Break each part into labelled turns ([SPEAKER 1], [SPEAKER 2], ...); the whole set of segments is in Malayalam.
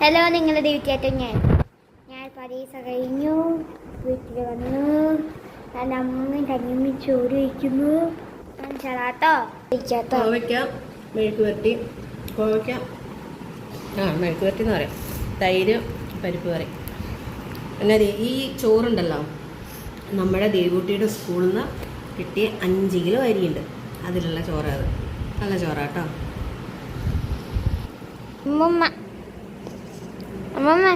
[SPEAKER 1] ഹലോ നിങ്ങളുടെ ഡ്യൂട്ടിയായിട്ട് ഞാൻ. ഞാൻ പരീക്ഷ കഴിഞ്ഞു വീട്ടിൽ വന്നു. ഞാൻ അമ്മയും കഞ്ഞിമ്മയും ചോറ് വയ്ക്കുന്നു ഞാൻ ചലാട്ടോ ഇരിക്കാട്ടോ
[SPEAKER 2] കോവയ്ക്ക മെഴുക്ക് വരട്ടി. കോവയ്ക്ക. ആ മെഴുക്ക് വരട്ടി എന്ന് പറയാം. തൈര് പരിപ്പ് കറി. പിന്നെ ഈ ചോറുണ്ടല്ലോ. നമ്മുടെ ദേവൂട്ടിയുടെ സ്കൂളിൽ നിന്ന് കിട്ടിയ അഞ്ച് കിലോ അരിയുണ്ട്. അതിലുള്ള ചോറാണ് നല്ല ചോറാട്ടോ
[SPEAKER 1] അമ്മമ്മ.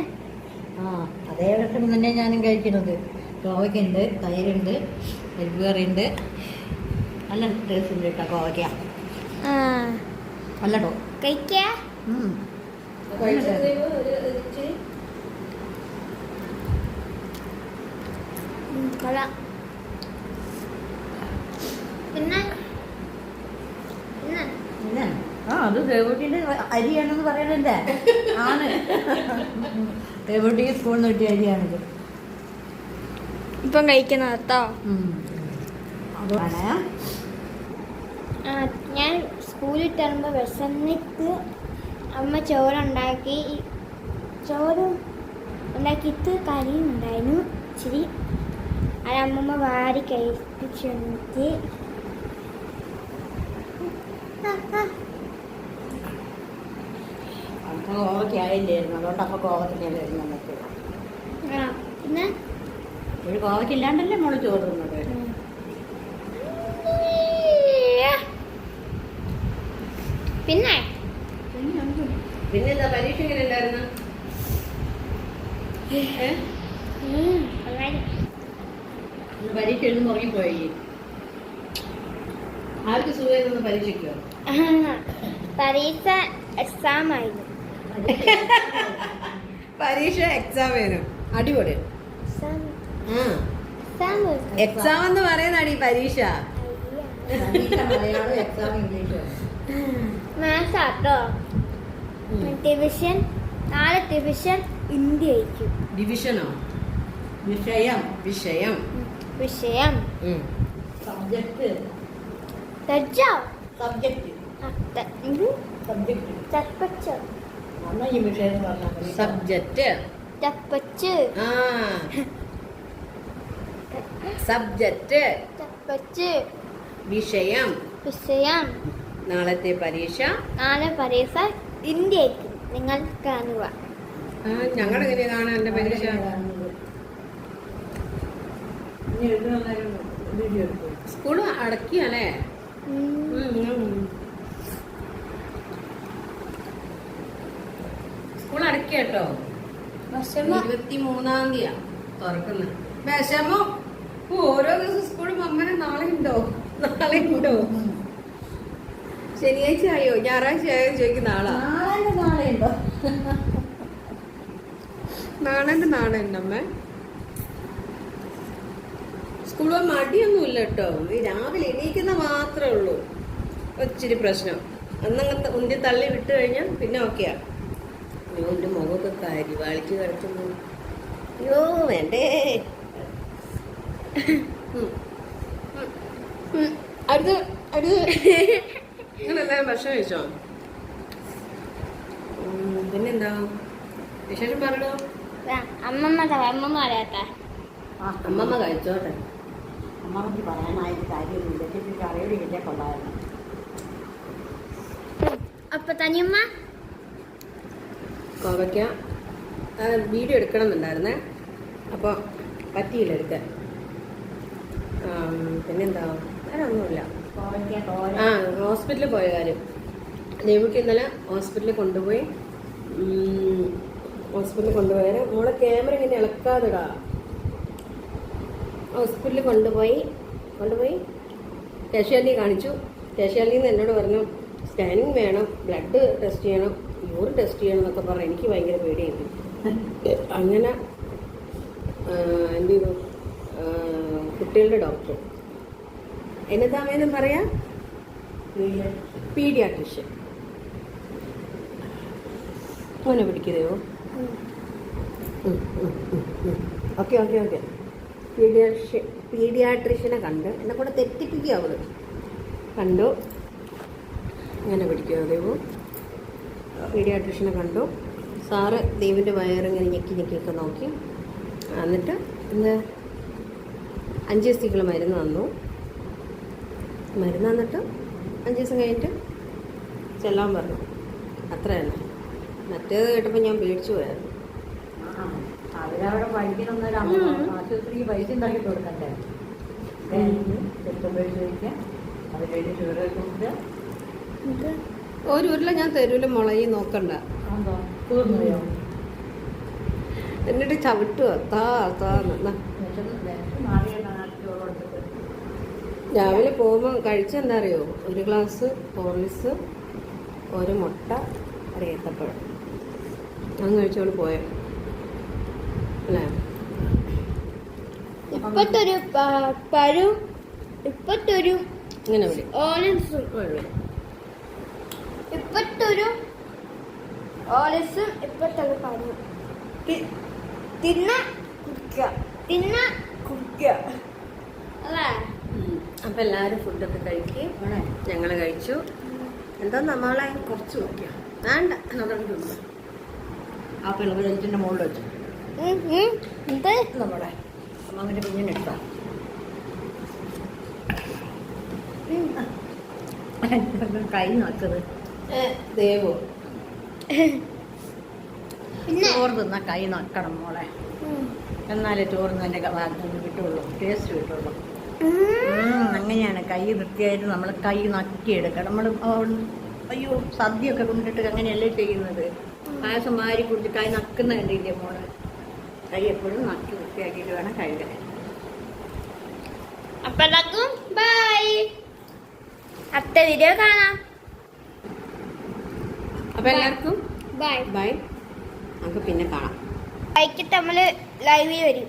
[SPEAKER 3] ആ അതേ ഭക്ഷണം തന്നെ ഞാനും കഴിക്കുന്നത്. കോവയ്ക്കുണ്ട് തൈരുണ്ട് പരിപ്പ് കറിയുണ്ട് നല്ല ടേസ്റ്റ് ഉണ്ട് കേട്ടോ കോവയ്ക്ക.
[SPEAKER 1] ആ.
[SPEAKER 3] നല്ല ടോ
[SPEAKER 1] കഴിക്ക. കൊള്ളാം പിന്നെ പിന്നെ
[SPEAKER 3] പിന്നെ ആ അത് ദേവൂട്ടിന്റെ അരിയാണെന്ന് പറയണല്ലേ? ആണ്. ദേവൂട്ടിക്ക് സ്കൂളിൽ നിന്ന് കിട്ടിയ അരിയാണിത്.
[SPEAKER 1] ഇപ്പം കഴിക്കുന്ന കേട്ടോ ഞാൻ സ്കൂളിൽ തരുമ്പോൾ വിശന്നിട്ട് അമ്മ ചോറുണ്ടാക്കി. ചോറ് ഉണ്ടാക്കിയിട്ട് കറിയും ഉണ്ടായിരുന്നു. ഇച്ചിരി അത് അമ്മമ്മ വാരി കഴിപ്പിച്ചു എന്നിട്ട്
[SPEAKER 3] അന്ന് കോവയ്ക്ക ആയില്ലായിരുന്നു. അതുകൊണ്ട് അപ്പോൾ കോവയ്ക്കല്ലേ വരുന്ന നമുക്ക്
[SPEAKER 1] പിന്നെ?
[SPEAKER 3] ഒരു കോവയ്ക്ക ഇല്ലാണ്ടല്ലേ മോൾ ചോറ് തിന്നത്
[SPEAKER 1] ഉം. പിന്നെ?
[SPEAKER 2] പിന്നെന്താ പരീക്ഷ എങ്ങനെ ഉണ്ടായിരുന്നു?
[SPEAKER 3] പരീക്ഷ എഴുതി മുറങ്ങിപ്പോയി
[SPEAKER 2] ആർക്ക് സുഖമായിരുന്നു പരീക്ഷയ്ക്കോ?
[SPEAKER 1] പരീക്ഷ എക്സാം ആയിരുന്നു.
[SPEAKER 2] പരീക്ഷ എക്സാം വരും. അടിപൊളി.
[SPEAKER 1] എക്സാം
[SPEAKER 2] എന്ന് പറയുന്നതാണ് ഈ പരീക്ഷ.
[SPEAKER 1] മാത്സ് ആട്ടോ? ഡിവിഷൻ നാല് ഡിവിഷൻ ഇന്ത്യ ആയിരിക്കും
[SPEAKER 2] ഡിവിഷനോ
[SPEAKER 3] വിഷയം.
[SPEAKER 2] വിഷയം.
[SPEAKER 1] വിഷയം
[SPEAKER 3] subject subject subject
[SPEAKER 2] subject
[SPEAKER 1] subject
[SPEAKER 2] ആ സബ്ജക്റ്റ് വിഷയം
[SPEAKER 1] വിഷയം
[SPEAKER 2] നാളത്തെ പരീക്ഷ
[SPEAKER 1] നാളെ പരീക്ഷ ഇന്ത്യയ്ക്ക് നിങ്ങൾ കാണുക
[SPEAKER 2] ഞങ്ങൾ എങ്ങനെ കാണാൻ എന്റെ പരീക്ഷ സ്കൂൾ അടക്കിയല്ലേ സ്കൂൾ അടക്കിയ കേട്ടോ. ഇരുപത്തി മൂന്നാം തീയതി തുറക്കുന്നത് വിഷമം. ഓരോ ദിവസം സ്കൂളിൽ അമ്മനെ നാളെ ഉണ്ടോ? നാളെ ഉണ്ടോ? ശനിയാഴ്ച ആയോ ഞായറാഴ്ച ആയോ ചോദിക്കും നാളെ
[SPEAKER 3] നാളെ ഉണ്ടോ?
[SPEAKER 2] നാളെ നാളെ ഉണ്ടമ്മ സ്കൂളിൽ മടിയൊന്നും ഇല്ല കേട്ടോ. ഈ രാവിലെ എണീക്കുന്ന മാത്രമേ ഉള്ളൂ. ഒത്തിരി പ്രശ്നം. അന്നങ്ങ് ഉന്തി തള്ളി വിട്ട് കഴിഞ്ഞാൽ പിന്നെ ഓക്കെയാ അയ്യോ എന്റെ മുഖമൊക്കെ കരിവാളിച്ച് കിടക്കുന്നു അയ്യോ വേണ്ടേ. അടുത്ത് ഭക്ഷണം കഴിച്ചോ? പിന്നെന്താ? വിശേഷം പറഞ്ഞോ
[SPEAKER 1] അമ്മമ്മ അമ്മമ്മ അറിയാട്ടെ
[SPEAKER 2] അമ്മമ്മ കഴിച്ചോട്ടെ.
[SPEAKER 3] അമ്മമ്മക്ക് പറയാനായിട്ട് കാര്യമൊന്നുമില്ല. കിട്ടിയ കൊള്ളായിരുന്നു
[SPEAKER 1] അപ്പൊ തനിയമ്മ?
[SPEAKER 2] കോവയ്ക്ക. വീഡിയോ എടുക്കണം എന്നുണ്ടായിരുന്നേ അപ്പോൾ പറ്റിയില്ല എടുക്കാൻ. പിന്നെന്താ? വേറെ ഒന്നുമില്ല ആ ഹോസ്പിറ്റലിൽ പോയ കാര്യം. ദേവിക്ക് ഇന്നലെ ഹോസ്പിറ്റലിൽ കൊണ്ടുപോയി. ഹോസ്പിറ്റലിൽ കൊണ്ടുപോയാൽ മോളെ ക്യാമറ ഇങ്ങനെ ഇളക്കാതെടാ. ഹോസ്പിറ്റലിൽ കൊണ്ടുപോയി. കൊണ്ടുപോയി. കാശ്യാലി കാണിച്ചു. കാശ്യാലിന്ന് എന്നോട് പറഞ്ഞു സ്കാനിങ് വേണം. ബ്ലഡ് ടെസ്റ്റ് ചെയ്യണം. യൂറിൻ ടെസ്റ്റ് ചെയ്യണം എന്നൊക്കെ പറഞ്ഞാൽ എനിക്ക് ഭയങ്കര പേടിയായിരുന്നു അങ്ങനെ എന്തു ചെയ്തു? കുട്ടികളുടെ ഡോക്ടർ എന്നതാമേന്നും പറയാം? പീഡിയാട്രിഷ്യൻ. മോനെ പിടിക്കരുതോ ഓക്കെ ഓക്കെ ഓക്കെ. പീഡിയാട്രിഷ്യൻ പീഡിയാട്രിഷ്യനെ കണ്ട് എന്നെ കൂടെ തെറ്റിപ്പിക്കുക അവൾ കണ്ടു. അങ്ങനെ പിടിക്കുമോ ദേവു പീഡിയാട്രിഷ്യനെ കണ്ടു. സാറ് ദൈവന്റെ വയറിങ്ങനെ ഞെക്കി ഞെക്കിയൊക്കെ നോക്കി. എന്നിട്ട് ഇന്ന് അഞ്ച് ദിവസത്തേക്കുള്ള മരുന്ന് തന്നു. മരുന്ന് തന്നിട്ട് അഞ്ച് ദിവസം കഴിഞ്ഞിട്ട് ചെല്ലാൻ പറഞ്ഞു. അത്ര തന്നെ മറ്റേത് കേട്ടപ്പോൾ ഞാൻ പേടിച്ചു പോയായിരുന്നു.
[SPEAKER 3] അവരവിടെ പഠിക്കണമെന്നൊരു. ആശുപത്രിക്ക് പൈസ ഉണ്ടാക്കി കൊടുക്കണ്ടേ? ചെറുപ്പം പൈസ അത് കഴിഞ്ഞ് കൊടുക്കുക
[SPEAKER 1] ഇത്
[SPEAKER 2] ഒരു ഉരുള ഞാൻ തരൂല മുളകി നോക്കണ്ട എന്നിട്ട് ചവിട്ടുക താ രാവിലെ പോകുമ്പോൾ കഴിച്ചെന്താ അറിയോ ഒരു ഗ്ലാസ് ഹോർലിക്സ് ഒരു മുട്ട ഒരു ഏത്തപ്പഴം അങ്ങ് കഴിച്ചോണ്ട് പോയ അല്ലേ
[SPEAKER 1] ഇപ്പത്തെ ഒരു പ- പഴവും ഇപ്പത്തെ ഒരു
[SPEAKER 2] ഇങ്ങനെ
[SPEAKER 1] ഓലൻസും ഇപ്പത്തെ ഓലസും ഇപ്പൊ തന്നെ പറഞ്ഞു തിന്ന കുടിക്കുക. തിന്ന കുടിക്കുക. അല്ലേ?
[SPEAKER 2] അപ്പൊ എല്ലാവരും ഫുഡൊക്കെ
[SPEAKER 3] കഴിക്കും.
[SPEAKER 2] ഞങ്ങൾ കഴിച്ചു. എന്താ നമ്മളെ കുറച്ച് നോക്കിയാ. വേണ്ട തിന്നു.
[SPEAKER 3] ആ പിള്ളേർ വെച്ചിന്റെ മുകളിൽ വെച്ചു
[SPEAKER 1] നമ്മളെ അമ്മാവിന്റെ എന്ത്?
[SPEAKER 3] നമ്മുടെ അമ്മാവിന്റെ കുഞ്ഞിനെടുത്താ കൈ നോക്കത്
[SPEAKER 2] ഏ, ദേവോ.
[SPEAKER 3] ചോറ് തിന്നാ കൈ നക്കണം മോളെ. എന്നാലേ ചോറ് തന്നെ കിട്ടുള്ളൂ. ടേസ്റ്റ് കിട്ടുള്ളൂ. അങ്ങനെയാണ് കൈ വൃത്തിയായിട്ട് നമ്മൾ കൈ നക്കിയെടുക്കണം. നമ്മൾ അയ്യോ സദ്യയൊക്കെ കൊണ്ടിട്ട് അങ്ങനെയല്ലേ ചെയ്യുന്നത്? പായസം മാരി കുടിച്ച് കൈ നക്കുന്ന കണ്ടില്ലേ മോൾ? കൈ എപ്പോഴും നക്കി വൃത്തിയാക്കിയിട്ട് വേണം കഴുകാൻ.
[SPEAKER 1] അപ്പൊ എല്ലാവർക്കും ബൈ അടുത്ത വീഡിയോ കാണാം.
[SPEAKER 2] അപ്പം എല്ലാവർക്കും
[SPEAKER 1] ബൈ
[SPEAKER 2] ബൈ നമുക്ക് പിന്നെ കാണാം.
[SPEAKER 1] ബൈക്ക് നമ്മൾ ലൈവിൽ വരും.